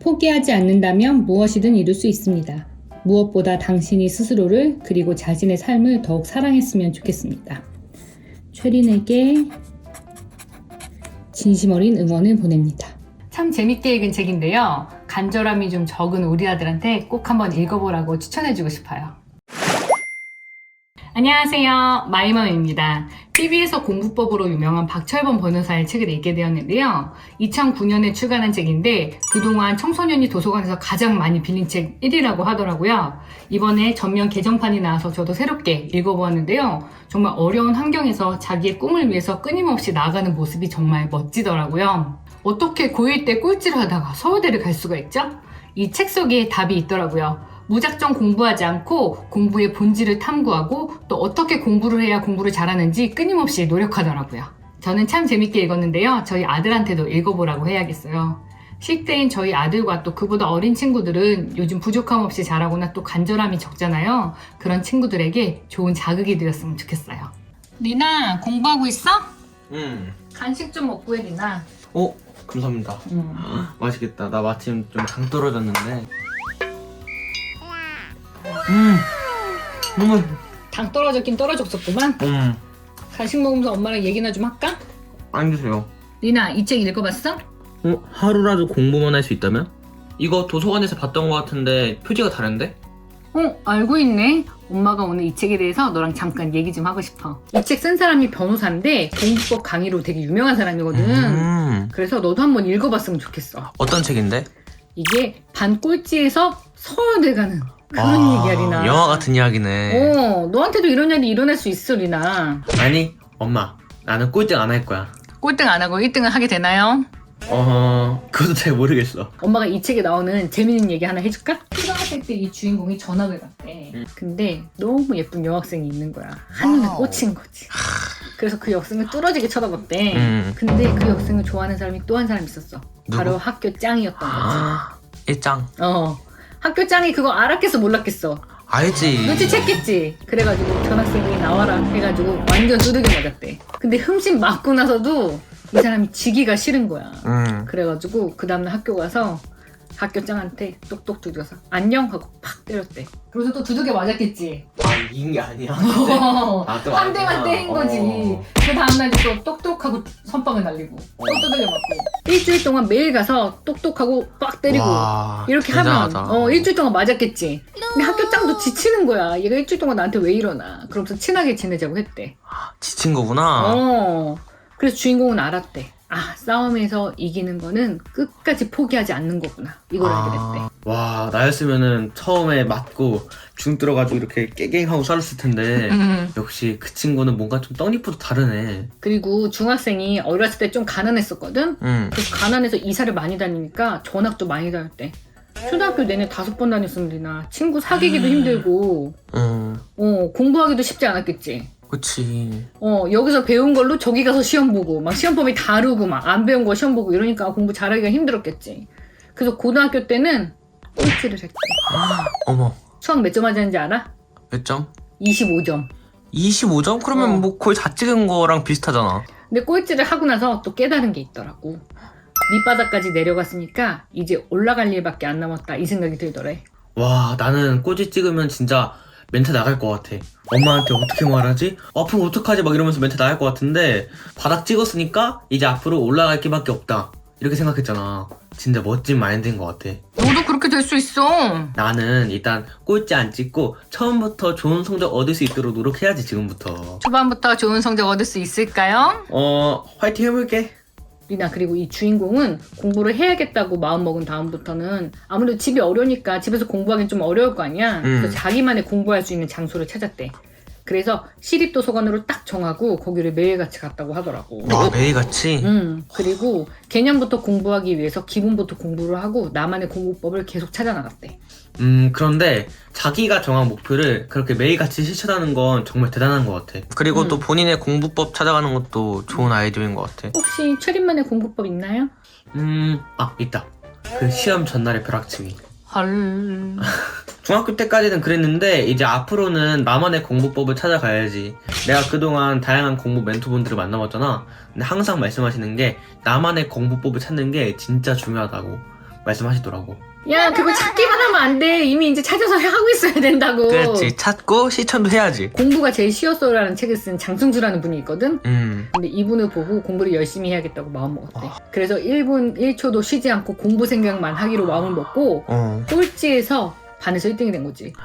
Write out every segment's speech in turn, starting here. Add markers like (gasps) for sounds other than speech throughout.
포기하지 않는다면 무엇이든 이룰 수 있습니다. 무엇보다 당신이 스스로를 그리고 자신의 삶을 더욱 사랑했으면 좋겠습니다. 최린에게 진심 어린 응원을 보냅니다. 참 재밌게 읽은 책인데요. 간절함이 좀 적은 우리 아들한테 꼭 한번 읽어보라고 추천해주고 싶어요. 안녕하세요. 마이맘입니다. TV에서 공부법으로 유명한 박철범 변호사의 책을 읽게 되었는데요. 2009년에 출간한 책인데 그동안 청소년이 도서관에서 가장 많이 빌린 책 1위라고 하더라고요. 이번에 전면 개정판이 나와서 저도 새롭게 읽어보았는데요. 정말 어려운 환경에서 자기의 꿈을 위해서 끊임없이 나아가는 모습이 정말 멋지더라고요. 어떻게 고1 때 꼴찌를 하다가 서울대를 갈 수가 있죠? 이 책 속에 답이 있더라고요. 무작정 공부하지 않고 공부의 본질을 탐구하고 또 어떻게 공부를 해야 공부를 잘하는지 끊임없이 노력하더라고요. 저는 참 재밌게 읽었는데요. 저희 아들한테도 읽어보라고 해야겠어요. 10대인 저희 아들과 또 그보다 어린 친구들은 요즘 부족함 없이 자라거나 또 간절함이 적잖아요. 그런 친구들에게 좋은 자극이 되었으면 좋겠어요. 리나 공부하고 있어? 음. 간식 좀 먹고 해 리나. 어? 감사합니다. 음. 맛있겠다. 나 마침 좀 당 떨어졌는데. 음. 음. 당 떨어졌긴 떨어졌었구만. 음. 간식 먹으면서 엄마랑 얘기나 좀 할까? 앉으세요. 리나 이 책 읽어봤어? 어? 하루라도 공부만 할 수 있다면? 이거 도서관에서 봤던 것 같은데 표지가 다른데? 어 알고 있네. 엄마가 오늘 이 책에 대해서 너랑 잠깐 얘기 좀 하고 싶어. 이 책 쓴 사람이 변호사인데 공부법 강의로 되게 유명한 사람이거든. 음. 그래서 너도 한번 읽어봤으면 좋겠어. 어떤 책인데? 이게 반 꼴찌에서 서울대 가는 그런 아, 얘기야 리나. 영화 같은 이야기네. 어 너한테도 이런 일이 일어날 수 있어 리나. 아니, 엄마. 나는 꼴등 안 할 거야. 꼴등 안 하고 1등을 하게 되나요? 어, 그것도 잘 모르겠어. 엄마가 이 책에 나오는 재밌는 얘기 하나 해줄까? 초등학생 때 이 주인공이 전학을 갔대. 음. 근데 너무 예쁜 여학생이 있는 거야. 한눈에 와우. 꽂힌 거지. 그래서 그 여학생을 뚫어지게 쳐다봤대. 음. 근데 그 여학생을 좋아하는 사람이 또 한 사람 있었어. 바로 누구? 학교 짱이었던 거지. 아, 일장. 어. 학교 짱이 그거 알았겠어 몰랐겠어. 알지. 눈치챘겠지. 그래가지고 전학생이 나와라 해가지고 완전 두들겨 맞았대. 근데 흠씬 맞고 나서도 이 사람이 지기가 싫은 거야. 음. 그래가지고 그 다음날 학교 가서 학교 짱한테 똑똑 두드려서 안녕 하고 팍 때렸대. 그래서 또 두들겨 맞았겠지. 아, 이긴 게 아니야. (laughs) 아, 또 한 대만 아니구나. 때린 거지. 어. 그 다음날 또 똑똑하고 선빵을 날리고 또 어. 두들겨 맞고 일주일 동안 매일 가서 똑똑하고 빡 때리고 와, 이렇게 굉장하다. 하면 어 일주일 동안 맞았겠지. 근데 학교 짱도 지치는 거야. 얘가 일주일 동안 나한테 왜 이러나. 그러면서 친하게 지내자고 했대. 지친 거구나. 어. 그래서 주인공은 알았대. 아, 싸움에서 이기는 거는 끝까지 포기하지 않는 거구나. 이걸 알게 됐대. 아, 와, 나였으면은 처음에 맞고 중 들어가지고 이렇게 깨갱하고 살았을 텐데. 음. 역시 그 친구는 뭔가 좀 떡잎부터 다르네. 그리고 중학생이 어렸을 때 좀 가난했었거든? 응. 그래서 가난해서 이사를 많이 다니니까 전학도 많이 다녔대. 초등학교 내내 다섯 번 다녔으면 되나. 친구 사귀기도 힘들고, 응. 어, 공부하기도 쉽지 않았겠지. 그치. 어, 여기서 배운 걸로 저기 가서 시험 보고, 막 시험 범위 다르고, 막 안 배운 거 시험 보고 이러니까 공부 잘하기가 힘들었겠지. 그래서 고등학교 때는 꼴찌를 했대. 어머, 수학 몇 점 맞았는지 알아? 몇 점? 25점. 25점? 그러면 어. 뭐 거의 다 찍은 거랑 비슷하잖아. 근데 꼴찌를 하고 나서 또 깨달은 게 있더라고. 밑바닥까지 내려갔으니까 이제 올라갈 일밖에 안 남았다 이 생각이 들더래. 와, 나는 꼬지 찍으면 진짜 멘트 나갈 것 같아. 엄마한테 어떻게 말하지? 앞으로 어떡하지? 막 이러면서 멘트 나갈 것 같은데, 바닥 찍었으니까 이제 앞으로 올라갈 길밖에 없다. 이렇게 생각했잖아. 진짜 멋진 마인드인 것 같아. 너도 그렇게 될 수 있어. 나는 일단 꼴찌 안 찍고 처음부터 좋은 성적 얻을 수 있도록 노력해야지, 지금부터. 초반부터 좋은 성적 얻을 수 있을까요? 어, 화이팅 해볼게. 리나 그리고 이 주인공은 공부를 해야겠다고 마음먹은 다음부터는 아무래도 집이 어려우니까 집에서 공부하기는 좀 어려울 거 아니야. 음. 그래서 자기만의 공부할 수 있는 장소를 찾았대. 그래서 시립도서관으로 딱 정하고 거기를 매일같이 갔다고 하더라고. 와, 매일같이? 음, 그리고 개념부터 공부하기 위해서 기본부터 공부를 하고 나만의 공부법을 계속 찾아 나갔대. 음, 그런데 자기가 정한 목표를 그렇게 매일같이 실천하는 건 정말 대단한 것 같아. 그리고 음. 또 본인의 공부법 찾아가는 것도 좋은 아이디어인 것 같아. 혹시 최린만의 공부법 있나요? 음, 아, 있다. 그 시험 전날의 벼락치기. 헐. (laughs) 중학교 때까지는 그랬는데 이제 앞으로는 나만의 공부법을 찾아가야지. 내가 그동안 다양한 공부 멘토분들을 만나봤잖아. 근데 항상 말씀하시는 게 나만의 공부법을 찾는 게 진짜 중요하다고. 말씀하시더라고. 야 그거 찾기만 하면 안 돼. 이미 이제 찾아서 하고 있어야 된다고. 찾고 실천도 해야지. 공부가 제일 쉬웠어라는 책을 쓴 장승주라는 분이 있거든. 음. 근데 이분을 보고 공부를 열심히 해야겠다고 마음 먹었대. 그래서 1분 1초도 쉬지 않고 공부 생각만 하기로 마음을 먹고 어. 꼴찌에서 반에서 1등이 된 거지. (gasps)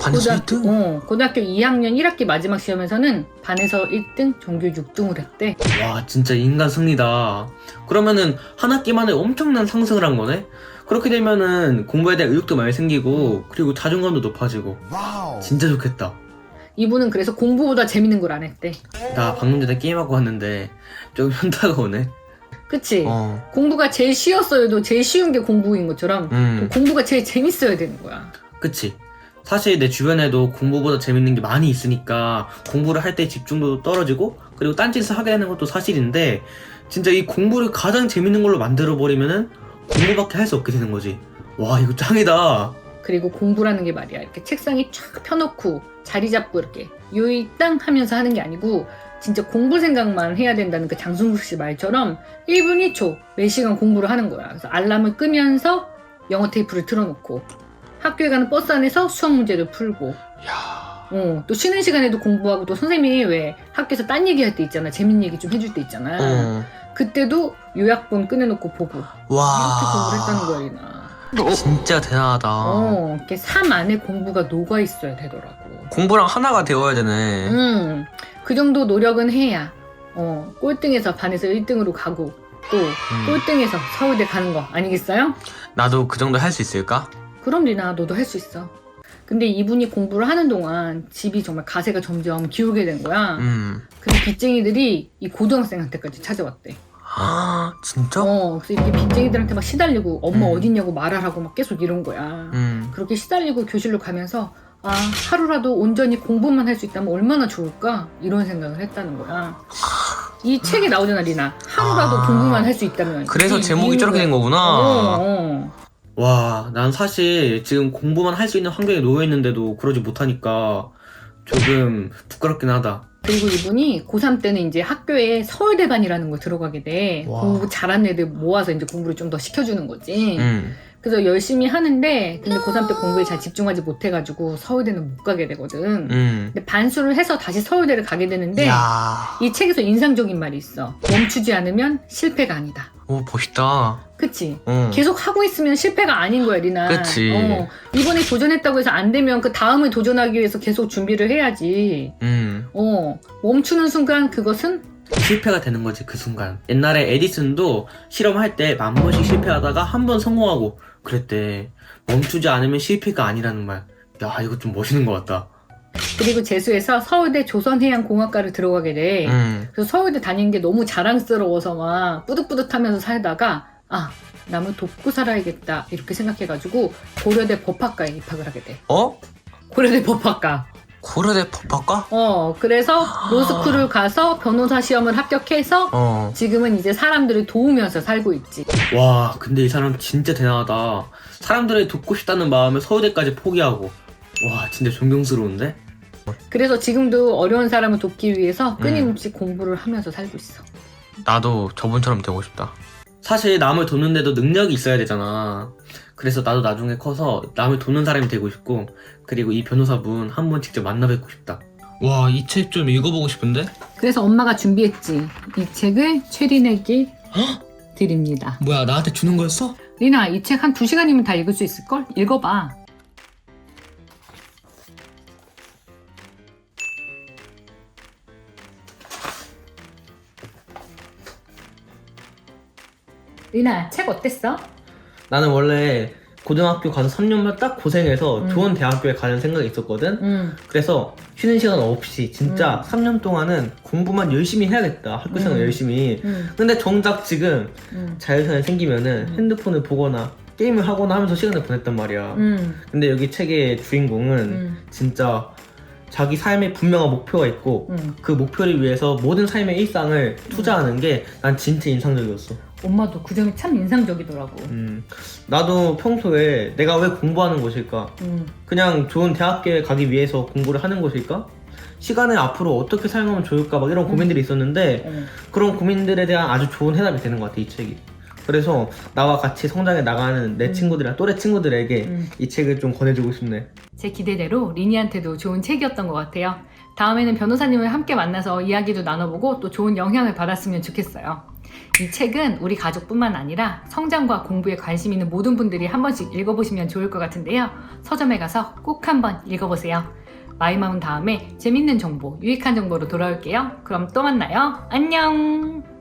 반에서 고등학교, 1등? 어, 고등학교 2학년 1학기 마지막 시험에서는 반에서 1등, 전교 6등을 했대. 와 진짜 인간 승리다. 그러면은 한 학기 만에 엄청난 상승을 한 거네. 그렇게 되면은 공부에 대한 의욕도 많이 생기고 그리고 자존감도 높아지고 진짜 좋겠다. 이분은 그래서 공부보다 재밌는 걸 안 했대. 나 방금 전에 게임하고 왔는데 좀 (laughs) 현타가 오네. 그치? 어. 공부가 제일 쉬웠어도 제일 쉬운 게 공부인 것처럼 음. 공부가 제일 재밌어야 되는 거야. 그치. 사실 내 주변에도 공부보다 재밌는 게 많이 있으니까 공부를 할 때 집중도도 떨어지고 그리고 딴짓을 하게 되는 것도 사실인데 진짜 이 공부를 가장 재밌는 걸로 만들어 버리면은 공부밖에 할 수 없게 되는 거지. 와 이거 짱이다. 그리고 공부라는 게 말이야. 이렇게 책상에 쫙 펴놓고 자리 잡고 이렇게 요이 땅 하면서 하는 게 아니고 진짜 공부 생각만 해야 된다는 그 장승국 씨 말처럼 1분 1초 매 시간 공부를 하는 거야. 그래서 알람을 끄면서 영어 테이프를 틀어놓고 학교에 가는 버스 안에서 수학 문제를 풀고 야. 어, 또 쉬는 시간에도 공부하고 또 선생님이 왜 학교에서 딴 얘기할 때 있잖아. 재밌는 얘기 좀 해줄 때 있잖아. 어. 그때도 요약본 꺼내놓고 보고 이렇게 공부를 했다는 거야, 리나. 진짜 대단하다. 어, 이렇게 삶 안에 공부가 녹아 있어야 되더라고. 공부랑 하나가 되어야 되네. 음, 그 정도 노력은 해야, 어, 꼴등에서 반에서 1등으로 가고, 또, 음. 꼴등에서 서울대 가는 거 아니겠어요? 나도 그 정도 할 수 있을까? 그럼 리나, 너도 할 수 있어. 근데 이분이 공부를 하는 동안 집이 정말 가세가 점점 기울게 된 거야. 음. 그래서 빚쟁이들이 이 고등학생한테까지 찾아왔대. 아 진짜? 어, 그래서 이렇게 빚쟁이들한테 막 시달리고 엄마 음. 어딨냐고 말하라고 막 계속 이런 거야. 음. 그렇게 시달리고 교실로 가면서 아 하루라도 온전히 공부만 할 수 있다면 얼마나 좋을까 이런 생각을 했다는 거야. 이 책에 나오잖아 리나 하루라도 아, 공부만 할 수 있다면 그래서 이 제목이 이유가- 저렇게 된 거구나. 어, 어. 와, 난 사실 지금 공부만 할 수 있는 환경에 놓여 있는데도 그러지 못하니까 조금 부끄럽긴 하다. 그리고 이분이 고3 때는 이제 학교에 서울대반이라는 걸 들어가게 돼 와. 공부 잘하는 애들 모아서 이제 공부를 좀 더 시켜주는 거지 음. 그래서 열심히 하는데 근데 고3 때 공부에 잘 집중하지 못해가지고 서울대는 못 가게 되거든 음. 근데 반수를 해서 다시 서울대를 가게 되는데 야. 이 책에서 인상적인 말이 있어. 멈추지 않으면 실패가 아니다. 오 멋있다. 그치? 어. 계속 하고 있으면 실패가 아닌 거야, 리나. 그치. 어, 이번에 도전했다고 해서 안 되면 그 다음을 도전하기 위해서 계속 준비를 해야지. 음. 어, 멈추는 순간 그것은 실패가 되는 거지 그 순간. 옛날에 에디슨도 실험할 때 만 번씩 실패하다가 한 번 성공하고 그랬대. 멈추지 않으면 실패가 아니라는 말. 야 이거 좀 멋있는 것 같다. 그리고 재수해서 서울대 조선해양공학과를 들어가게 돼. 음. 그래서 서울대 다니는 게 너무 자랑스러워서 막 뿌듯뿌듯하면서 살다가 아 남을 돕고 살아야겠다 이렇게 생각해가지고 고려대 법학과에 입학을 하게 돼. 어? 고려대 법학과. 고려대 법학과? 어, 그래서 로스쿨을 가서 변호사 시험을 합격해서 어. 지금은 이제 사람들을 도우면서 살고 있지. 와 근데 이 사람 진짜 대단하다. 사람들을 돕고 싶다는 마음에 서울대까지 포기하고. 와 진짜 존경스러운데? 그래서 지금도 어려운 사람을 돕기 위해서 끊임없이 공부를 하면서 살고 있어. 나도 저분처럼 되고 싶다. 사실 남을 돕는데도 능력이 있어야 되잖아. 그래서 나도 나중에 커서 남을 돕는 사람이 되고 싶고, 그리고 이 변호사분 한 번 직접 만나 뵙고 싶다. 와, 이 책 좀 읽어보고 싶은데? 그래서 엄마가 준비했지. 이 책을 최린에게 드립니다. 뭐야, 나한테 주는 거였어? 리나, 이 책 한 두 시간이면 다 읽을 수 있을걸? 읽어봐. 리나, 책 어땠어? 나는 원래 고등학교 가서 3년만 딱 고생해서 음. 좋은 대학교에 가는 생각이 있었거든? 응. 그래서 쉬는 시간 없이 진짜 3년 동안은 공부만 열심히 해야겠다. 학교 생활 음. 열심히. 응. 근데 정작 지금 응. 자유시간이 생기면은 음. 핸드폰을 보거나 게임을 하거나 하면서 시간을 보냈단 말이야. 응. 근데 여기 책의 주인공은 응. 진짜 자기 삶에 분명한 목표가 있고 응. 그 목표를 위해서 모든 삶의 일상을 투자하는 게 난 진짜 인상적이었어. 엄마도 그 점이 참 인상적이더라고. 음, 나도 평소에 내가 왜 공부하는 것일까? 응. 그냥 좋은 대학교에 가기 위해서 공부를 하는 것일까? 시간을 앞으로 어떻게 사용하면 좋을까? 막 이런 고민들이 있었는데 응. 그런 고민들에 대한 아주 좋은 해답이 되는 것 같아 이 책이. 그래서 나와 같이 성장해 나가는 내 음. 친구들이랑 또래 친구들에게 음. 이 책을 좀 권해주고 싶네. 제 기대대로 리니한테도 좋은 책이었던 것 같아요. 다음에는 변호사님을 함께 만나서 이야기도 나눠보고 또 좋은 영향을 받았으면 좋겠어요. 이 책은 우리 가족뿐만 아니라 성장과 공부에 관심 있는 모든 분들이 한 번씩 읽어보시면 좋을 것 같은데요. 서점에 가서 꼭 한번 읽어보세요. 마이맘은 다음에 재밌는 정보, 유익한 정보로 돌아올게요. 그럼 또 만나요. 안녕!